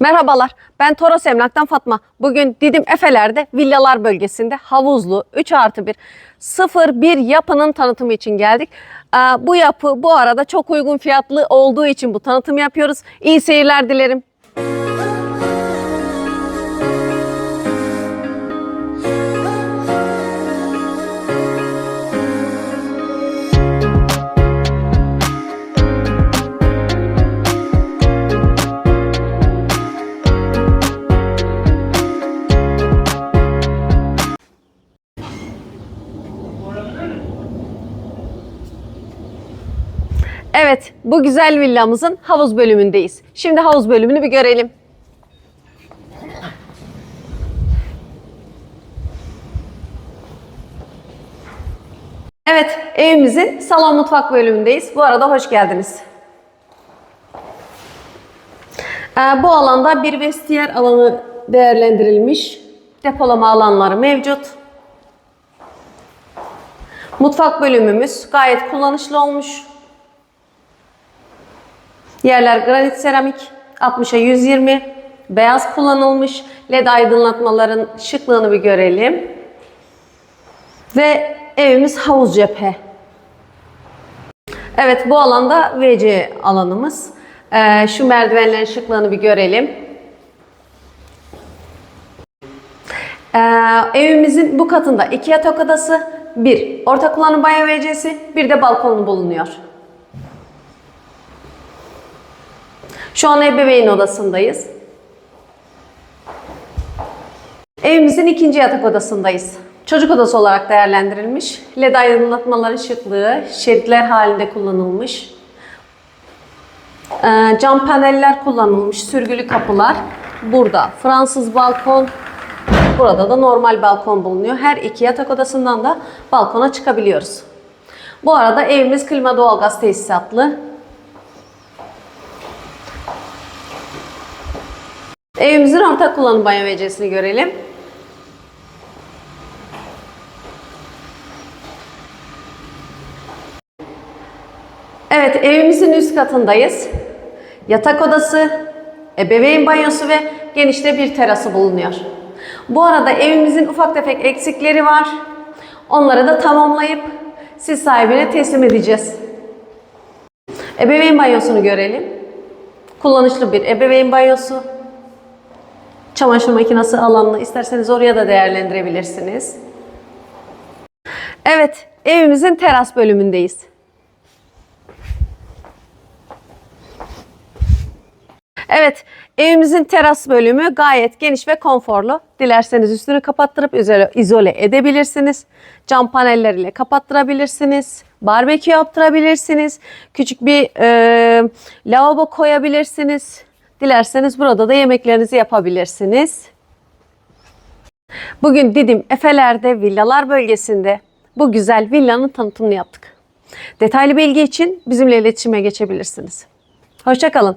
Merhabalar, ben Toros Emlak'tan Fatma. Bugün Didim Efeler'de villalar bölgesinde havuzlu 3 artı 1 0-1 yapının tanıtımı için geldik. Ee, Bu yapı bu arada çok uygun fiyatlı olduğu için bu tanıtım yapıyoruz. İyi seyirler dilerim. Evet, bu güzel villamızın havuz bölümündeyiz. Şimdi havuz bölümünü bir görelim. Evet, evimizin salon mutfak bölümündeyiz. Bu arada hoş geldiniz. Ee, bu alanda bir vestiyer alanı değerlendirilmiş. Depolama alanları mevcut. Mutfak bölümümüz gayet kullanışlı olmuş. Yerler granit seramik, 60'a 120, beyaz kullanılmış. LED aydınlatmaların şıklığını bir görelim. Ve evimiz havuz cephe. Evet bu alanda WC alanımız. Ee, şu merdivenlerin şıklığını bir görelim. Ee, evimizin bu katında iki yatak odası, bir ortak kullanım banyo WC'si, bir de balkonu bulunuyor. Şu an ebeveyn odasındayız. Evimizin ikinci yatak odasındayız. Çocuk odası olarak değerlendirilmiş. LED aydınlatmaların şıklığı, şeritler halinde kullanılmış. Ee, cam paneller kullanılmış, sürgülü kapılar. Burada Fransız balkon, burada da normal balkon bulunuyor. Her iki yatak odasından da balkona çıkabiliyoruz. Bu arada evimiz klima doğalgaz tesisatlı. Evimizin ortak kullanım banyo WC'sini görelim. Evet, evimizin üst katındayız. Yatak odası, ebeveyn banyosu ve genişte bir terası bulunuyor. Bu arada evimizin ufak tefek eksikleri var. Onları da tamamlayıp siz sahibine teslim edeceğiz. Ebeveyn banyosunu görelim. Kullanışlı bir ebeveyn banyosu. Çamaşır makinesi alanını isterseniz oraya da değerlendirebilirsiniz. Evet, evimizin teras bölümündeyiz. Evet, evimizin teras bölümü gayet geniş ve konforlu. Dilerseniz üstünü kapattırıp izole edebilirsiniz. Cam panelleriyle kapattırabilirsiniz. Barbekü yaptırabilirsiniz. Küçük bir e, lavabo koyabilirsiniz. Dilerseniz burada da yemeklerinizi yapabilirsiniz. Bugün Didim Efeler'de villalar bölgesinde bu güzel villanın tanıtımını yaptık. Detaylı bilgi için bizimle iletişime geçebilirsiniz. Hoşçakalın.